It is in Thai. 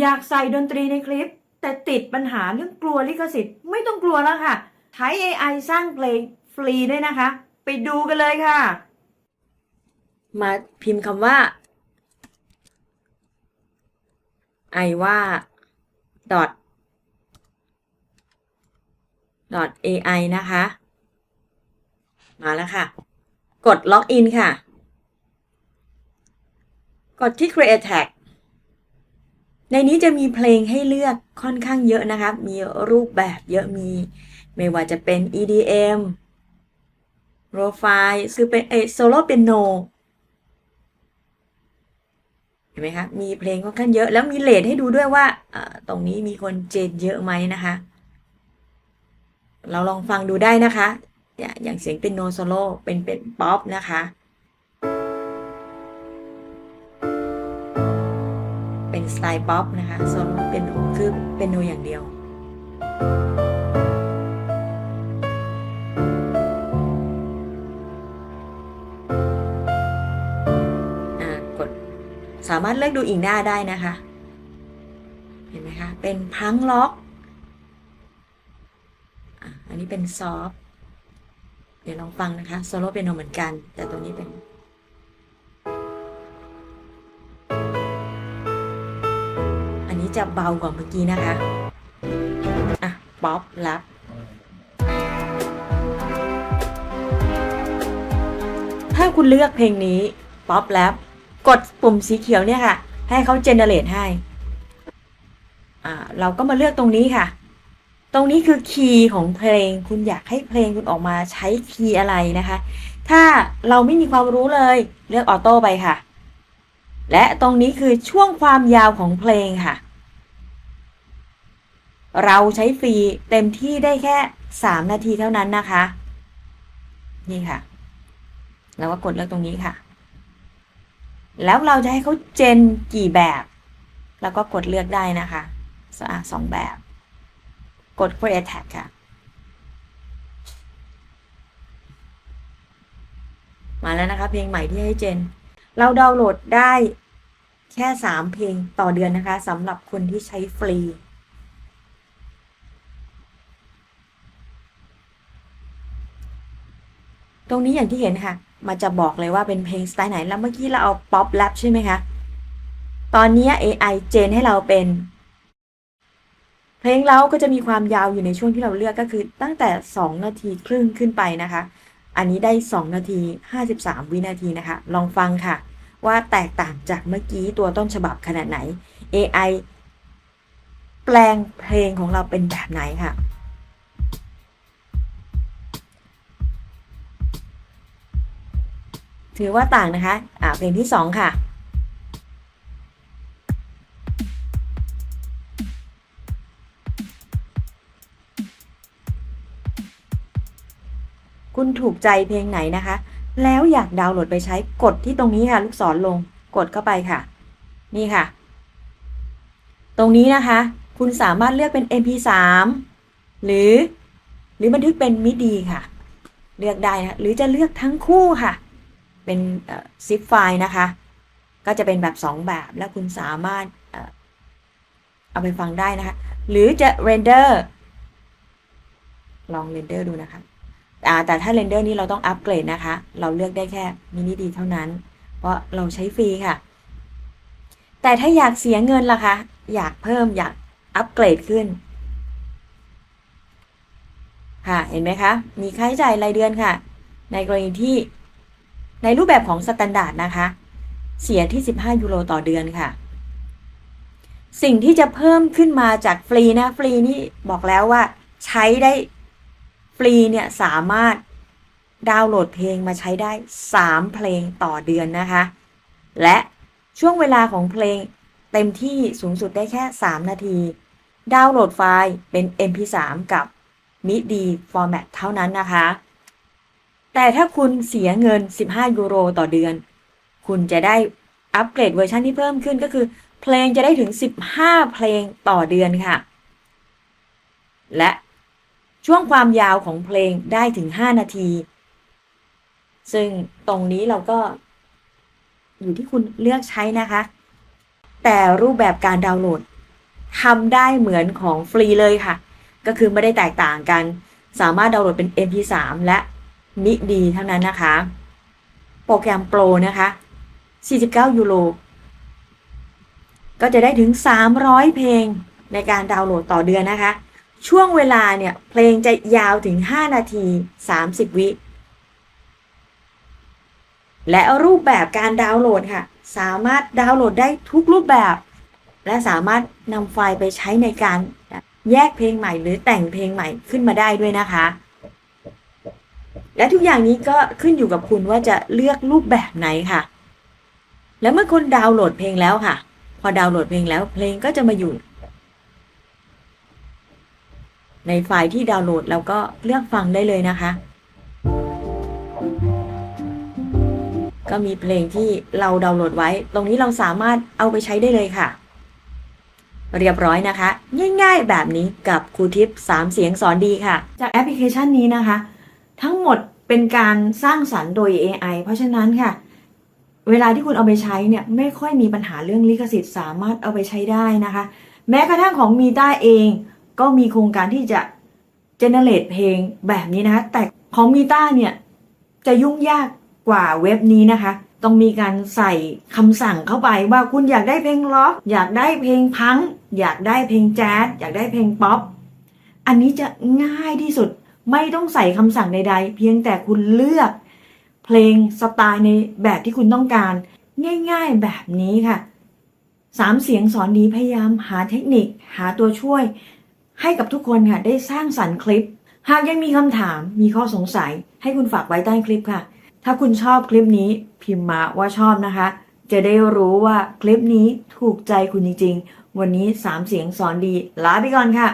อยากใส่ดนตรีในคลิป แต่ติดปัญหาเรื่องกลัวลิขสิทธิ์ไม่ต้องกลัวแล้วค่ะใช้ AI สร้างเพลงฟรีด้วยนะคะ ไปดูกันเลยค่ะ มาพิมพ์คำว่าไอว่า dot dot AI นะคะ มาแล้วค่ะ กดล็อกอินค่ะ กดที่ Create Tag ในนี้จะมีเพลงให้เลือกค่อนข้างเยอะนะครับ มีรูปแบบเยอะมี ไม่ว่าจะเป็น EDM r o f i คือเป็นเอโซโล่เปียโนเห็นไหมคะมีเพลงค่อนข้างเยอะ แล้วมีเลทให้ดูด้วยว่าตรงนี้มีคนเจนเยอะไหมนะคะ เราลองฟังดูได้นะคะ อย่าอย่างเสียงเป็นโนโซโล่เป็นเป็นป๊อปนะคะ สไตล์ป๊อปนะคะโซโล่เป็นโนคือเป็นโนอย่างเดียวอ่ากดสามารถเลือกดูอีกหน้าได้นะคะ เห็นไหมคะ เป็นพังล็อก อันนี้เป็นซอฟเดี๋ยวลองฟังนะคะ โซโล่เป็นโนเหมือนกัน แต่ตรงนี้เป็น นี้จะเบากว่าเมื่อกี้นะคะ อะ ป๊อปลับ ถ้าคุณเลือกเพลงนี้ ป๊อปแลบกดปุ่มสีเขียวเนี่ยค่ะ ให้เขาเจเนเรตให้ อ่า เราก็มาเลือกตรงนี้ค่ะ ตรงนี้คือคีย์ของเพลง คุณอยากให้เพลงคุณออกมาใช้คีย์อะไรนะคะ ถ้าเราไม่มีความรู้เลย เลือกออโต้ไปค่ะและตรงนี้คือช่วงความยาวของเพลงค่ะ เราใช้ฟรีเต็มที่ได้แค่ 3 นาทีเท่านั้นนะคะ นี่ค่ะแล้วก็กดเลือกตรงนี้ค่ะ แล้วเราจะให้เขาเจนกี่แบบแล้วก็กดเลือกได้นะคะสอะสองแบบ กด create tag ค่ะ มาแล้วนะคะ เพลงใหม่ที่ให้เจน เราดาวน์โหลดได้แค่ 3 เพลงต่อเดือนนะคะสำหรับคนที่ใช้ฟรี ตรงนี้อย่างที่เห็นค่ะ มันจะบอกเลยว่าเป็นเพลงสไตล์ไหน แล้วเมื่อกี้เราเอาป๊อปแรปใช่ไหมคะ ตอนนี้ AI เจนให้เราเป็น เพลงเราก็จะมีความยาวอยู่ในช่วงที่เราเลือกก็คือตั้งแต่ 2 นาทีครึ่งขึ้นไปนะคะ อันนี้ได้ 2 นาที 53 วินาทีนะคะ ลองฟังค่ะ ว่าแตกต่างจากเมื่อกี้ตัวต้นฉบับขนาดไหน AI แปลงเพลงของเราเป็นแบบไหนค่ะ ถือว่าต่างนะคะ อ่าเพลงที่ 2 ค่ะ คุณถูกใจเพลงไหนนะคะ แล้วอยากดาวน์โหลดไปใช้กดที่ตรงนี้ค่ะ ลูกศรลงกดเข้าไปค่ะ นี่ค่ะ ตรงนี้นะคะ คุณสามารถเลือกเป็น MP3 หรือ หรือบันทึกเป็นมิดีค่ะ เลือกได้นะหรือจะเลือกทั้งคู่ค่ะ เป็นซิปไฟล์นะคะ ก็จะเป็นแบบ 2 แบบแล้วคุณสามารถเอาไปฟังได้นะคะ หรือจะเรนเดอร์ลองเรนเดอร์ดูนะคะแต่ถ้าเรนเดอร์นี้เราต้องอัปเกรดนะคะ เราเลือกได้แค่มินิดีเท่านั้น เพราะเราใช้ฟรีค่ะ แต่ถ้าอยากเสียเงินล่ะคะ อยากเพิ่มอยากอัปเกรดขึ้น ค่ะ เห็นไหมคะ มีค่าใช้จ่ายรายเดือนค่ะ ในกรณีที่ ในรูปแบบของสแตนดาร์ดนะคะ เสียที่ 15 ยูโรต่อเดือนค่ะ สิ่งที่จะเพิ่มขึ้นมาจากฟรีนะฟรีนี่บอกแล้วว่าใช้ได้ฟรีเนี่ยสามารถดาวน์โหลดเพลงมาใช้ได้ 3 เพลงต่อเดือนนะคะ และช่วงเวลาของเพลงเต็มที่สูงสุดได้แค่ 3 นาที ดาวน์โหลดไฟล์เป็น MP3 กับ MIDI format เท่านั้นนะคะ แต่ถ้าคุณเสียเงิน 15 ยูโรต่อเดือน คุณจะได้อัปเกรดเวอร์ชันที่เพิ่มขึ้นก็คือ เพลงจะได้ถึง 15 เพลงต่อเดือนค่ะ และช่วงความยาวของเพลงได้ถึง 5 นาที ซึ่งตรงนี้เราก็อยู่ที่คุณเลือกใช้นะคะ แต่รูปแบบการดาวน์โหลดทำได้เหมือนของฟรีเลยค่ะ ก็คือไม่ได้แตกต่างกัน สามารถดาวน์โหลดเป็น MP3 และ มิดีเท่านั้นนะคะ โปรแกรมโปรนะคะ 49 ยูโร ก็จะได้ถึง 300 เพลงในการดาวน์โหลดต่อเดือนนะคะ ช่วงเวลาเนี่ย เพลงจะยาวถึง 5 นาที 30 วิ และรูปแบบการดาวน์โหลดค่ะ สามารถดาวน์โหลดได้ทุกรูปแบบ และสามารถนำไฟล์ไปใช้ในการแยกเพลงใหม่หรือแต่งเพลงใหม่ขึ้นมาได้ด้วยนะคะ และทุกอย่างนี้ก็ขึ้นอยู่กับคุณว่าจะเลือกรูปแบบไหนค่ะ แล้วเมื่อคุณดาวน์โหลดเพลงแล้วค่ะ พอดาวน์โหลดเพลงแล้วเพลงก็จะมาอยู่ ในไฟล์ที่ดาวน์โหลดแล้วก็เลือกฟังได้เลยนะคะ ก็มีเพลงที่เราดาวน์โหลดไว้ ตรงนี้เราสามารถเอาไปใช้ได้เลยค่ะ เรียบร้อยนะคะ ง่ายๆแบบนี้กับครูทิป3 เสียงสอนดีค่ะ จากแอปพลิเคชันนี้นะคะ ทั้งหมดเป็นการสร้างสรรค์โดย AI เพราะฉะนั้นค่ะ เวลาที่คุณเอาไปใช้เนี่ยไม่ค่อยมีปัญหาเรื่องลิขสิทธิ์สามารถเอาไปใช้ได้นะคะ แม้กระทั่งของมีต้าเองก็มีโครงการที่จะ generate เพลงแบบนี้นะคะ แต่ของมีต้าเนี่ยจะยุ่งยากกว่าเว็บนี้นะคะ ต้องมีการใส่คำสั่งเข้าไปว่าคุณอยากได้เพลงล็อก อยากได้เพลงพัง อยากได้เพลงแจ๊สอยากได้เพลงป๊อป อันนี้จะง่ายที่สุด ไม่ต้องใส่คำสั่งใดๆ เพียงแต่คุณเลือกเพลงสไตล์ในแบบที่คุณต้องการ ง่ายๆแบบนี้ค่ะสามเสียงสอนดีพยายามหาเทคนิค หาตัวช่วย ให้กับทุกคนค่ะได้สร้างสรรค์คลิป หากยังมีคำถามมีข้อสงสัย ให้คุณฝากไว้ใต้คลิปค่ะ ถ้าคุณชอบคลิปนี้พิมพ์มาว่าชอบนะคะ จะได้รู้ว่าคลิปนี้ถูกใจคุณจริงๆ วันนี้3เสียงสอนดีลาไปก่อนค่ะ